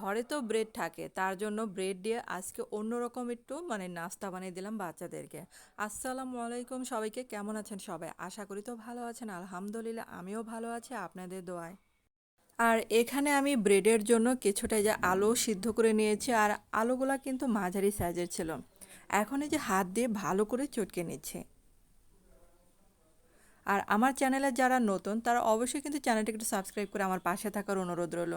ঘরে তো ব্রেড থাকে, তার জন্য ব্রেড দিয়ে আজকে অন্যরকম একটু মানে নাস্তা বানিয়ে দিলাম বাচ্চাদেরকে। আসসালামু আলাইকুম সবাইকে, কেমন আছেন সবাই? আশা করি তো ভালো আছেন, আলহামদুলিল্লাহ আমিও ভালো আছি আপনাদের দোয়ায়। আর এখানে আমি ব্রেডের জন্য কিছুটা যে আলু সিদ্ধ করে নিয়েছি, আর আলুগুলা কিন্তু মাঝারি সাইজের ছিল। এখন এই যে হাত দিয়ে ভালো করে চটকে নিচ্ছে। আর আমার চ্যানেলে যারা নতুন, তারা অবশ্যই কিন্তু চ্যানেলটি একটু সাবস্ক্রাইব করে আমার পাশে থাকার অনুরোধ রইল।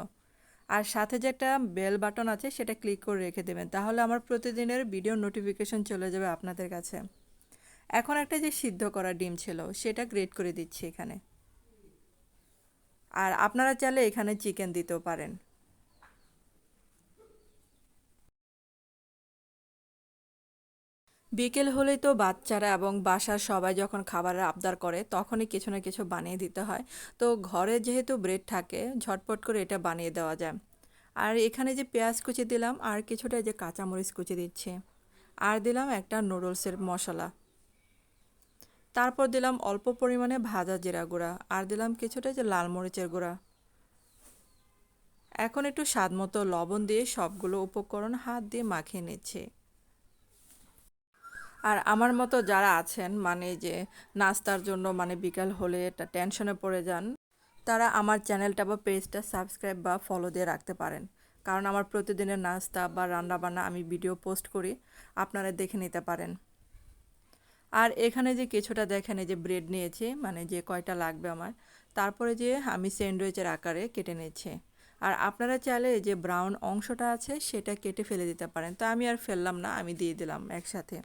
আর সাথে যে একটা বেল বাটন আছে, সেটা ক্লিক করে রেখে দেবেন। তাহলে আমার প্রতিদিনের ভিডিও নোটিফিকেশন চলে যাবে আপনাদের কাছে। এখন একটা যে সিদ্ধ করা ডিম ছিল, সেটা গ্রেট করে দিচ্ছি এখানে। আর আপনারা চাইলে এখানে চিকেন দিতেও পারেন। বিকেল হলেই তো বাচ্চারা এবং বাসার সবাই যখন খাবারের আবদার করে, তখনই কিছু না কিছু বানিয়ে দিতে হয়। তো ঘরে যেহেতু ব্রেড থাকে, ঝটপট করে এটা বানিয়ে দেওয়া যায়। আর এখানে যে পেঁয়াজ কুচি দিলাম, আর কিছুটা যে কাঁচামরিচ কুচি দিচ্ছি। আর দিলাম একটা নুডলসের মশলা। তারপর দিলাম অল্প পরিমাণে ভাজা জিরা গুঁড়া, আর দিলাম কিছুটা যে লাল মরিচের গুঁড়া। এখন একটু স্বাদ মতো লবণ দিয়ে সবগুলো উপকরণ হাত দিয়ে মাখিয়ে নিচ্ছি। আর আমার মতো যারা আছেন মানে যে নাস্তার জন্য মানে বিকাল হলে একটা টেনশনে পড়ে যান, তারা আমার চ্যানেলটা বা পেজটা সাবস্ক্রাইব বা ফলো দিয়ে রাখতে পারেন। কারণ আমার প্রতিদিনের নাস্তা বা রান্নাবান্না আমি ভিডিও পোস্ট করি, আপনারা দেখে নিতে পারেন। আর এখানে যে কিছুটা দেখেন, এই যে ব্রেড নিয়েছি মানে যে কয়টা লাগবে আমার, তারপরে যে আমি স্যান্ডউইচের আকারে কেটে নিয়েছি আর আপনারা চাইলে যে ব্রাউন অংশটা আছে, সেটা কেটে ফেলে দিতে পারেন। তো আমি আর ফেললাম না, আমি দিয়ে দিলাম একসাথে।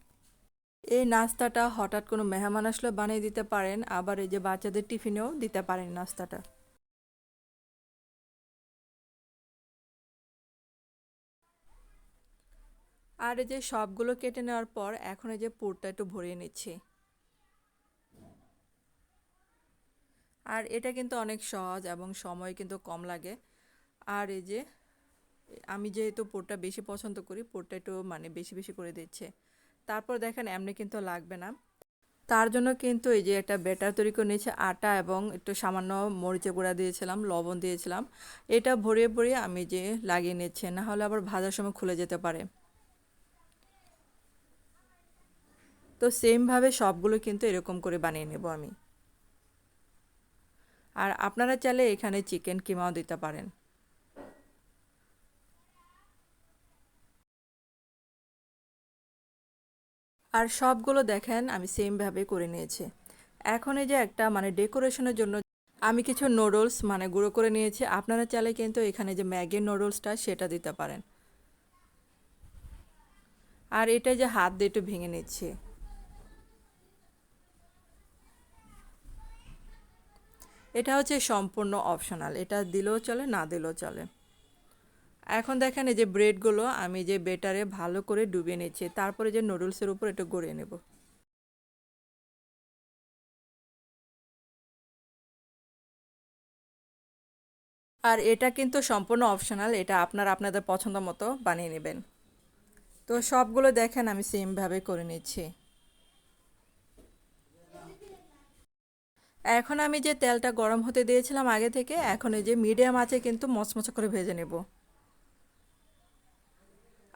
এই নাস্তাটা হঠাৎ কোনো মেহমান আসলে বানিয়ে দিতে পারেন, আবার এই যে বাচ্চাদের টিফিনেও দিতে পারেন নাস্তাটা। আর এই যে সবগুলো কেটে নেওয়ার পর এখন এই যে পুরটা একটু ভরিয়ে নিচ্ছি। আর এটা কিন্তু অনেক সহজ এবং সময় কিন্তু কম লাগে। আর এই যে, আমি যেহেতু পুরটা বেশি পছন্দ করি, পুরটা একটু মানে বেশি বেশি করে দিচ্ছে। তারপর দেখেন এমনি কিন্তু লাগবে না। তার জন্য কিন্তু এই যে একটা ব্যাটার তৈরি করে নিয়েছে, আটা এবং একটু সামান্য মরিচে গুঁড়া দিয়েছিলাম, লবণ দিয়েছিলাম। এটা ভরিয়ে ভরিয়ে আমি যে লাগিয়ে নিচ্ছি, না হলে আবার ভাজার সময় খুলে যেতে পারে। তো সেমভাবে সবগুলো কিন্তু এরকম করে বানিয়ে নেব আমি। আর আপনারা চাইলে এখানে চিকেন কিমাও দিতে পারেন। আর সবগুলো দেখেন আমি সেমভাবে করে নিয়েছি। এখন এই যে একটা মানে ডেকোরেশনের জন্য আমি কিছু নুডলস মানে গুঁড়ো করে নিয়েছি। আপনারা চাইলে কিন্তু এখানে যে ম্যাগির নুডলসটা সেটা দিতে পারেন। আর এটা যে হাত দিয়ে একটু ভেঙে নিচ্ছি। এটা হচ্ছে সম্পূর্ণ অপশনাল এটা দিলেও চলে, না দিলেও চলে। এখন দেখেন এই যে ব্রেডগুলো, আমি যে বেটারে ভালো করে ডুবিয়ে নিচ্ছি। তারপরে যে নুডলসের উপর একটু গড়িয়ে নেব। আর এটা কিন্তু সম্পূর্ণ অপশনাল, এটা আপনার আপনাদের পছন্দ মতো বানিয়ে নেবেন। তো সবগুলো দেখেন, আমি সেমভাবে করে নিচ্ছি। এখন আমি যে তেলটা গরম হতে দিয়েছিলাম আগে থেকে, এখন এই যে মিডিয়াম আছে কিন্তু মচমচা করে ভেজে নেব।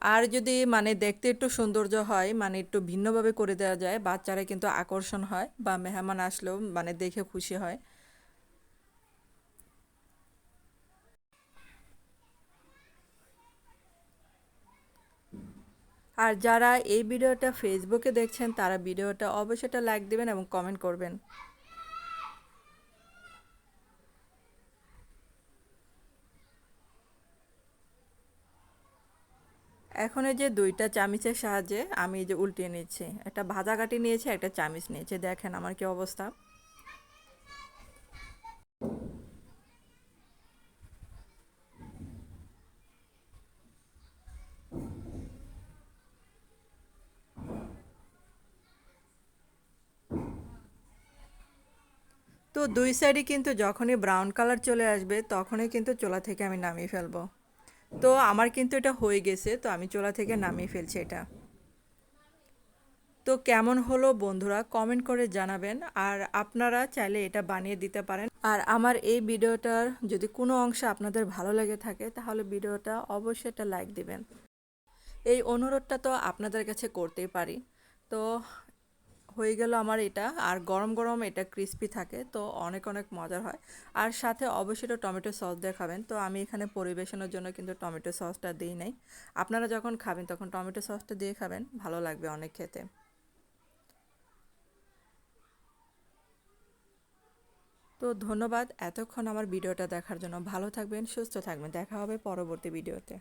আর যদি মানে দেখতে একটু সৌন্দর্য হয় মানে একটু ভিন্নভাবে করে দেওয়া যায়, বাচ্চারা কিন্তু আকর্ষণ হয় বা মেহমান আসলেও মানে দেখে খুশি হয়। আর যারা এই ভিডিওটা ফেসবুকে দেখছেন, তারা ভিডিওটা অবশ্যই লাইক দেবেন এবং কমেন্ট করবেন। এখন এই যে দুইটা চামিচের সাহায্যে আমি এই যে উল্টিয়ে নিচ্ছি। একটা ভাজা কাটি নিয়েছি, একটা চামিচ নিয়েছি। দেখেন আমার কি অবস্থা। তো দুই সাইডে কিন্তু যখনই ব্রাউন কালার চলে আসবে, তখনই কিন্তু চোলা থেকে আমি নামিয়ে ফেলব। তো আমার কিন্তু এটা হয়ে গেছে, তো আমি চোলা থেকে নামিয়ে ফেলছি এটা। তো কেমন হলো বন্ধুরা কমেন্ট করে জানাবেন, আর আপনারা চাইলে এটা বানিয়ে দিতে পারেন। আর আমার এই ভিডিওটার যদি কোনো অংশ আপনাদের ভালো লেগে থাকে, তাহলে ভিডিওটা অবশ্যই একটা লাইক দিবেন। এই অনুরোধটা তো আপনাদের কাছে করতেই পারি। তো হয়ে গেল আমার এটা। আর গরম গরম এটা ক্রিস্পি থাকে, তো অনেক অনেক মজার হয়। আর সাথে অবশ্যই টমেটো সস দিয়ে খাবেন। তো আমি এখানে পরিবেশনের জন্য কিন্তু টমেটো সসটা দিই নাই। আপনারা যখন খাবেন তখন টমেটো সসটা দিয়ে খাবেন, ভালো লাগবে অনেক খেতে। তো ধন্যবাদ এতক্ষণ আমার ভিডিওটা দেখার জন্য। ভালো থাকবেন, সুস্থ থাকবেন। দেখা হবে পরবর্তী ভিডিওতে।